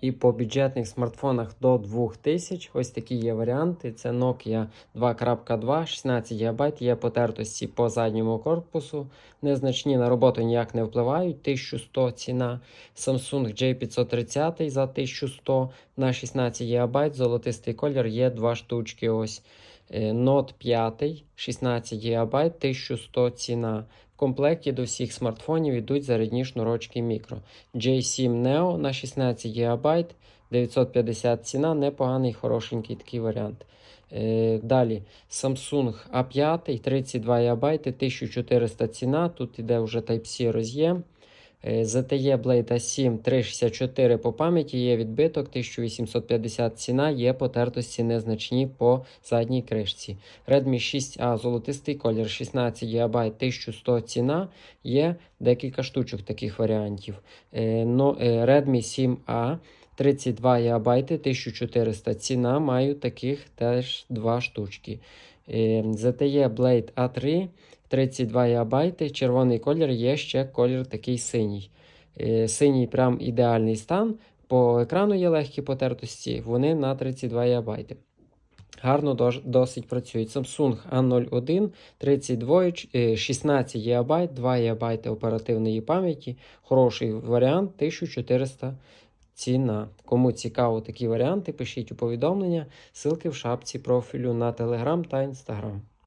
І по бюджетних смартфонах до 2000 ось такі є варіанти. Це Nokia 2.2, 16 ГБ, є потертості по задньому корпусу. Незначні на роботу ніяк не впливають. 1100 ціна. Samsung J530 за 1100 на 16 ГБ. Золотистий колір є два штучки. Ось Е, Note 5, 16 ГБ, 1100 ціна. Комплекті до всіх смартфонів йдуть зарядні шнурочки мікро. J7 Neo на 16 ГБ, 950 ціна, непоганий, хорошенький такий варіант. Е, далі Samsung A5, 32 ГБ, 1400 ціна. Тут іде вже Type-C роз'єм. Е, ZTE Blade A7 364 по пам'яті є відбиток 1850 ціна, є потертості незначні по задній кришці. Redmi 6A золотистий колір 16 ГБ 1100 ціна, є декілька штучок таких варіантів. Е, е, Redmi 7A 32 ГБ 1400 ціна, маю таких теж два штучки. Е, ZTE Blade A3 32 ГБ, червоний колір, є ще колір такий синій. Е, Синій прям ідеальний стан. По екрану є легкі потертості, вони на 32 ГБ. Гарно досить працюють. Samsung A01 32, е, 16 ГБ, 2 ГБ оперативної пам'яті. Хороший варіант 1400 ціна. Кому цікаво такі варіанти, пишіть у повідомлення. Ссылки в шапці профілю на Telegram та Instagram.